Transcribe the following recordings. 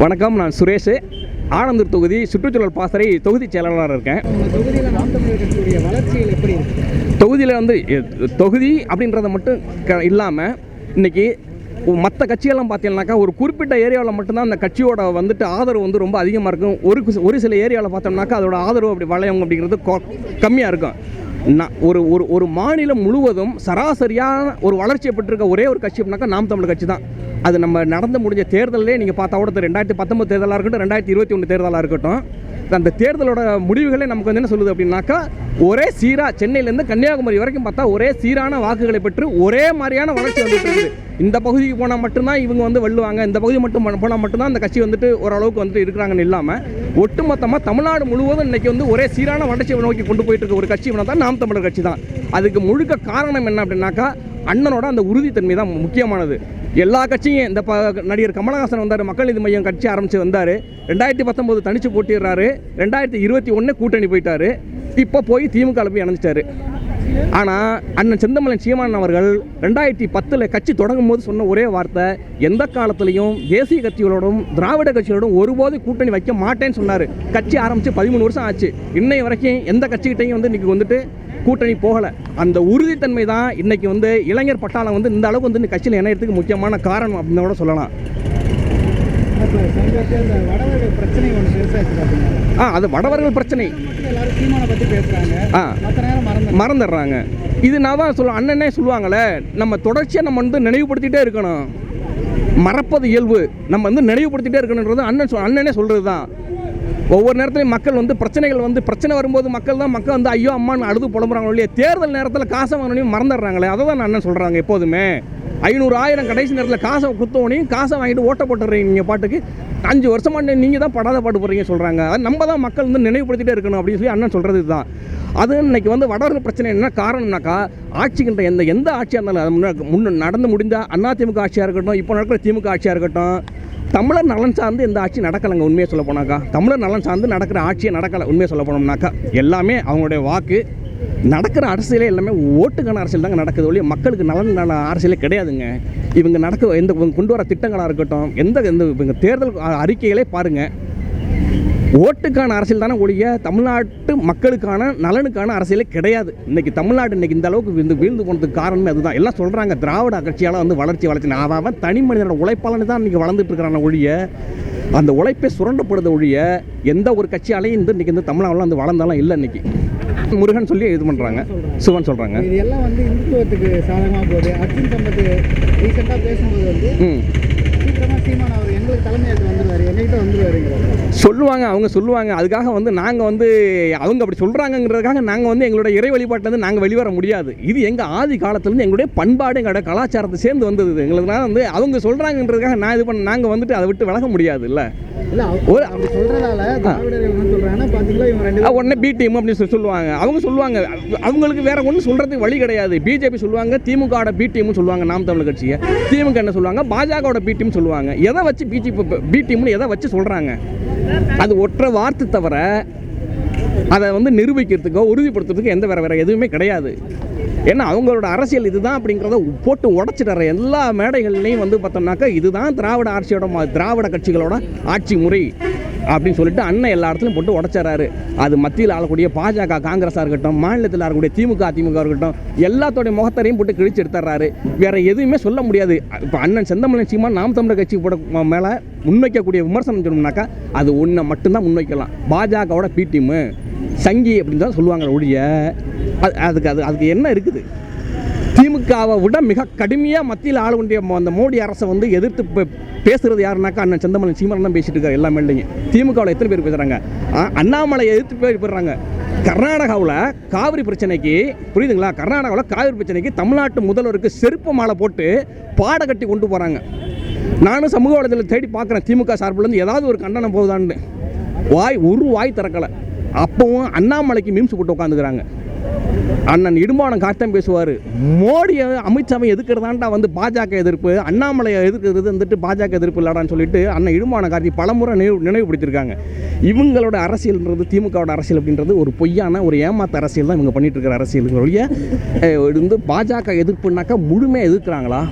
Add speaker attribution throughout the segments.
Speaker 1: வணக்கம் நான் சுரேஷ். ஆனந்தூர் தொகுதி சுற்றுச்சூழல் பாசறை தொகுதி செயலாளராக இருக்கேன்.
Speaker 2: தொகுதியில்
Speaker 1: வந்து தொகுதி அப்படின்றத மட்டும் க இல்லாமல் இன்னைக்கு மற்ற கட்சியெல்லாம் பார்த்தீங்கன்னாக்கா ஒரு குறிப்பிட்ட ஏரியாவில் மட்டும்தான் அந்த கட்சியோட வந்துட்டு ஆதரவு வந்து ரொம்ப அதிகமாக இருக்கும். ஒரு ஒரு சில ஏரியாவில் பார்த்தோம்னாக்கா அதோட ஆதரவு அப்படி வளையம் அப்படிங்கிறது கம்மியாக இருக்கும். நான் ஒரு ஒரு ஒரு மாநிலம் முழுவதும் சராசரியான ஒரு வளர்ச்சியை பெற்றிருக்க ஒரே ஒரு கட்சி அப்படின்னாக்கா நாம் தமிழர் கட்சி தான். அது நம்ம நடந்து முடிஞ்ச தேர்தலே நீங்கள் பார்த்தா கூட ரெண்டாயிரத்தி பத்தொம்பது தேர்தலாக இருக்கட்டும் ரெண்டாயிரத்தி இருபத்தி ஒன்று தேர்தலாக இருக்கட்டும். அந்த தேர்தலோட முடிவுகளே நமக்கு வந்து என்ன சொல்லுது அப்படின்னாக்கா ஒரே சீரா சென்னையிலேருந்து கன்னியாகுமரி வரைக்கும் பார்த்தா ஒரே சீரான வாக்குகளை பெற்று ஒரே மாதிரியான வளர்ச்சி வந்துட்டு இருக்குது. இந்த பகுதிக்கு போனால் மட்டும்தான் இவங்க வந்து வெல்லுவாங்க இந்த பகுதி மட்டும் போனால் மட்டும்தான் அந்த கட்சி வந்துட்டு ஓரளவுக்கு வந்துட்டு இருக்கிறாங்கன்னு இல்லாமல் ஒட்டுமொத்தமாக தமிழ்நாடு முழுவதும் இன்றைக்கி வந்து ஒரே சீரான வளர்ச்சியை நோக்கி கொண்டு போயிட்டு இருக்க ஒரு கட்சி தான் நாம் தமிழர் கட்சி தான். அதுக்கு முழுக்க காரணம் என்ன அப்படின்னாக்கா அண்ணனோட அந்த உறுதித்தன்மை தான் முக்கியமானது. எல்லா கட்சியும் இந்த ப நடிகர் கமலஹாசன் வந்தார் மக்கள் நீதி மையம் கட்சி ஆரம்பித்து வந்தார். ரெண்டாயிரத்தி பத்தொம்போது தனிச்சு போட்டிடுறாரு. ரெண்டாயிரத்தி இருபத்தி ஒன்று கூட்டணி போயிட்டார். இப்போ போய் திமுக போய் இணைஞ்சிட்டாரு. ஆனால் அண்ணன் செந்தமலன் சீமான் அவர்கள் ரெண்டாயிரத்தி பத்தில் கட்சி தொடங்கும் போது சொன்ன ஒரே வார்த்தை எந்த காலத்திலையும் தேசிய கட்சிகளோடும் திராவிட கட்சிகளோடும் ஒருபோது கூட்டணி வைக்க மாட்டேன்னு சொன்னார். கட்சி ஆரம்பித்து பதிமூணு வருஷம் ஆச்சு. இன்னை வரைக்கும் எந்த கட்சிகிட்டையும் வந்து இன்றைக்கி வந்துட்டு கூட்டணி போகலை. அந்த உறுதித்தன்மை தான் இன்னைக்கு வந்து இளைஞர் பட்டாளம் வந்து இந்த அளவுக்கு வந்து இந்த கட்சியில் இணையறதுக்கு முக்கியமான காரணம் அப்படின்னு கூட சொல்லலாம்.
Speaker 2: வடவர்கள்
Speaker 1: ஆ அது வடவர்கள் பிரச்சனை.
Speaker 2: எல்லாரும் பற்றி
Speaker 1: ஆ மறந்துடுறாங்க. இது நான் தான் சொல்ல அண்ணனே சொல்லுவாங்களே நம்ம தொடர்ச்சியாக நம்ம வந்து நினைவுபடுத்திட்டே இருக்கணும். மறப்பது இயல்பு. நம்ம வந்து நினைவுபடுத்திட்டே இருக்கணுன்றது அண்ணன் சொல் அண்ணனே சொல்கிறது தான் ஒவ்வொரு நேரத்துலையும் மக்கள் வந்து பிரச்சனைகள் வந்து பிரச்சனை வரும்போது மக்கள் தான் மக்கள் வந்து ஐயோ அம்மான்னு அழுது புலம்புறாங்க இல்லையா தேர்தல் நேரத்தில் காசை வாங்கணும் மறந்துடுறாங்களே. அதை தான் அண்ணன் சொல்கிறாங்க எப்போதுமே. ஐநூறு ஆயிரம் கடைசி நேரத்தில் காசை கொடுத்தோனையும் காசை வாங்கிட்டு ஓட்ட போட்டுறீங்க நீங்கள் பாட்டுக்கு. அஞ்சு வருஷமா நீங்கள் தான் படாத பாட்டு போடுறீங்க சொல்கிறாங்க அது நம்ம தான் மக்கள் வந்து நினைவுபடுத்திட்டே இருக்கணும் அப்படின்னு சொல்லி அண்ணன் சொல்கிறது இதுதான். அது இன்னைக்கு வந்து வடவர்கள் பிரச்சனை என்ன காரணம்னாக்கா ஆட்சிக்கின்ற எந்த எந்த ஆட்சியாக இருந்தாலும் அது முன்ன முன்ன நடந்து முடிந்த அதிமுக ஆட்சியாக இருக்கட்டும் இப்போ நடக்கிற திமுக ஆட்சியாக இருக்கட்டும் தமிழர் நலன் சார்ந்து எந்த ஆட்சி நடக்கலைங்க உண்மையை சொல்ல போனாக்கா. தமிழர் நலன் சார்ந்து நடக்கிற ஆட்சியை நடக்கலை உண்மையை சொல்ல போனோம்னாக்கா. எல்லாமே அவங்களுடைய வாக்கு. நடக்கிற அரசியலே எல்லாமே ஓட்டுக்கான அரசியல் தாங்க நடக்குது ஒழிய மக்களுக்கு நலன் அரசியலே கிடையாதுங்க. இவங்க நடக்க எந்த கொண்டு வர திட்டங்களாக இருக்கட்டும் எந்த எந்த இவங்க தேர்தல் அறிக்கைகளே பாருங்கள் ஓட்டுக்கான அரசியல் தானே ஒழிய தமிழ்நாட்டு மக்களுக்கான நலனுக்கான அரசியலே கிடையாது. இன்னைக்கு தமிழ்நாடு இன்னைக்கு இந்த அளவுக்கு வீழ்ந்து வீழ்ந்து போனதுக்கு காரணமே அதுதான். எல்லாம் சொல்கிறாங்க திராவிட கட்சியால் வந்து வளர்ச்சி வளர்ச்சி. அவன் தனி மனிதனோட உழைப்பாளனு தான் இன்னைக்கு வளர்ந்துட்டு இருக்கிறான ஒழிய அந்த உழைப்பே சுரண்டப்படுத ஒழிய எந்த ஒரு கட்சியாலையும் இந்த இன்னைக்கு இந்த தமிழ்நாட்டில் வந்து வளர்ந்தாலும் இல்லை இன்னைக்கு. முருகன் சொல்லி இது பண்ணுறாங்க சிவன் சொல்கிறாங்க
Speaker 2: இது எல்லாம் வந்து இந்துத்துவத்துக்கு சாதகமாக போகுது. அர்ஜுன் சம்பத் ரீசெண்டாக பேசும்போது வந்து சீக்கிரமாக சீமான் அவர் எங்களுக்கு தலைமையாக வந்துருவாருங்கிறாரு
Speaker 1: சொல்லுவாங்க அவங்க சொல்லுவாங்க. அதுக்காக வந்து நாங்கள் வந்து அவங்க அப்படி சொல்கிறாங்கங்கிறதுக்காக நாங்கள் வந்து எங்களோட இறை வழிபாட்டிலேருந்து நாங்கள் வெளிவர முடியாது. இது எங்கள் ஆதி காலத்துலேருந்து எங்களுடைய பண்பாடு எங்களோட கலாச்சாரத்தை சேர்ந்து வந்தது. எங்களுக்குனால வந்து அவங்க சொல்கிறாங்கன்றதுக்காக நான் இது பண்ண நாங்கள் வந்துட்டு அதை விட்டு விலக முடியாது இல்லை? ஒரு உடனே பி டீம் அப்படின்னு சொல்லி சொல்லுவாங்க. அவங்க சொல்லுவாங்க. அவங்களுக்கு வேற ஒன்றும் சொல்கிறதுக்கு வழி கிடையாது. பிஜேபி சொல்லுவாங்க திமுகவோட பி டீம்னு சொல்லுவாங்க நாம் தமிழ் கட்சியை. திமுக என்ன சொல்லுவாங்க? பாஜகவோட பி டீம் சொல்லுவாங்க. எதை வச்சு பிஜேபி பி டீம்னு எதை வச்சு சொல்கிறாங்க அது ஒற்றை வார்த்தை தவிர அதை வந்து நிரூபிக்கிறதுக்கோ உறுதிப்படுத்துறதுக்கோ எந்த வேற வேற எதுவுமே கிடையாது. ஏன்னா அவங்களோட அரசியல் இதுதான் அப்படிங்கிறத போட்டு உடச்சிடுற எல்லா மேடைகள்லையும் வந்து பார்த்தோம்னாக்கா இதுதான் திராவிட ஆட்சியோட திராவிட கட்சிகளோட ஆட்சி முறை அப்படின்னு சொல்லிட்டு அண்ணன் எல்லா இடத்துலையும் போட்டு உடச்சிடறாரு. அது மத்தியில் ஆளக்கூடிய பாஜக காங்கிரஸாக இருக்கட்டும் மாநிலத்தில் ஆளக்கூடிய திமுக அதிமுக இருக்கட்டும் எல்லாத்தோடைய முகத்தரையும் போட்டு கிழிச்சு எடுத்துறாரு வேற எதுவுமே சொல்ல முடியாது. இப்போ அண்ணன் செந்தமலன் சீமா நாம் தமிழர் கட்சி போட மேலே முன்வைக்கக்கூடிய விமர்சனம் சொன்னோம்னாக்கா அது ஒன்றை மட்டும்தான் முன்வைக்கலாம். பாஜகவோட பி டீமு சங்கி அப்படின்னு தான் சொல்லுவாங்க ஒழிய அதுக்கு அது அதுக்கு என்ன இருக்குது? திமுகவை விட மிக கடுமையாக மத்தியில் ஆள வேண்டிய அந்த மோடி அரசை வந்து எதிர்த்து பே- பேசுறது யாருனாக்கா அண்ணன் செந்தமலன் சீமரன் தான் பேசிட்டு இருக்காரு எல்லா மேலையும் திமுகவில் எத்தனை பேர் பேசுகிறாங்க அண்ணாமலை எதிர்த்து பேர் போடுறாங்க கர்நாடகாவில் காவிரி பிரச்சனைக்கு புரியுதுங்களா? கர்நாடகாவில் காவிரி பிரச்சனைக்கு தமிழ்நாட்டு முதல்வருக்கு செருப்பு மாலை போட்டு பாட கட்டி கொண்டு போகிறாங்க நானும் சமூக வலைதளத்தில் தேடி பார்க்குறேன் திமுக சார்பிலேருந்து ஏதாவது ஒரு கண்டனம் போகுதான்னு வாய் ஒரு வாய் திறக்கலை. அப்பவும் அண்ணாமலைக்கு மீம்ஸ் போட்டு உட்காந்துக்கிறாங்க. அண்ணன் இடுமானம் காட்டம் பேசுவார். மோடியை அமித்ஷாவை எதிர்க்கிறதாண்டா வந்து பாஜக எதிர்ப்பு? அண்ணாமலையை எதிர்க்கிறது வந்துட்டு பாஜக எதிர்ப்பு இல்லடான்னு சொல்லிட்டு அண்ணன் இடும்பான கார்த்தி பலமுறை நினைவு நினைவுபடுத்தியிருக்காங்க. இவங்களோட அரசியல்ன்றது திமுகவோட அரசியல் அப்படின்றது ஒரு பொய்யான ஒரு ஏமாத்த அரசியல் தான் இவங்க பண்ணிட்டு இருக்கிற அரசியலுங்களுடைய இது வந்து பாஜக எதிர்ப்புனாக்கா முழுமையாக எதிர்க்கிறாங்களா?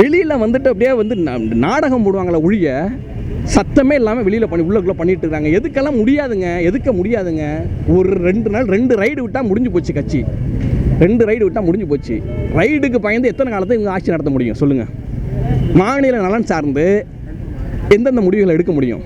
Speaker 1: வெளியில் வந்துட்டு அப்படியே வந்து நாடகம் போடுவாங்களா ஒழிய சத்தமே இல்லாமல் வெளியில் பண்ணி உள்ளக்குள்ளே பண்ணிட்டு இருக்காங்க. எதுக்கெல்லாம் முடியாதுங்க? எதுக்க முடியாதுங்க? ஒரு ரெண்டு நாள் ரெண்டு ரைடு விட்டால் முடிஞ்சு போச்சு கட்சி. ரெண்டு ரைடு விட்டால் முடிஞ்சு போச்சு. ரைடுக்கு பயந்து எத்தனை காலத்தை இவங்க ஆட்சி நடத்த முடியும்? சொல்லுங்கள் மாநில நலன் சார்ந்து எந்தெந்த முடிவுகளை எடுக்க முடியும்?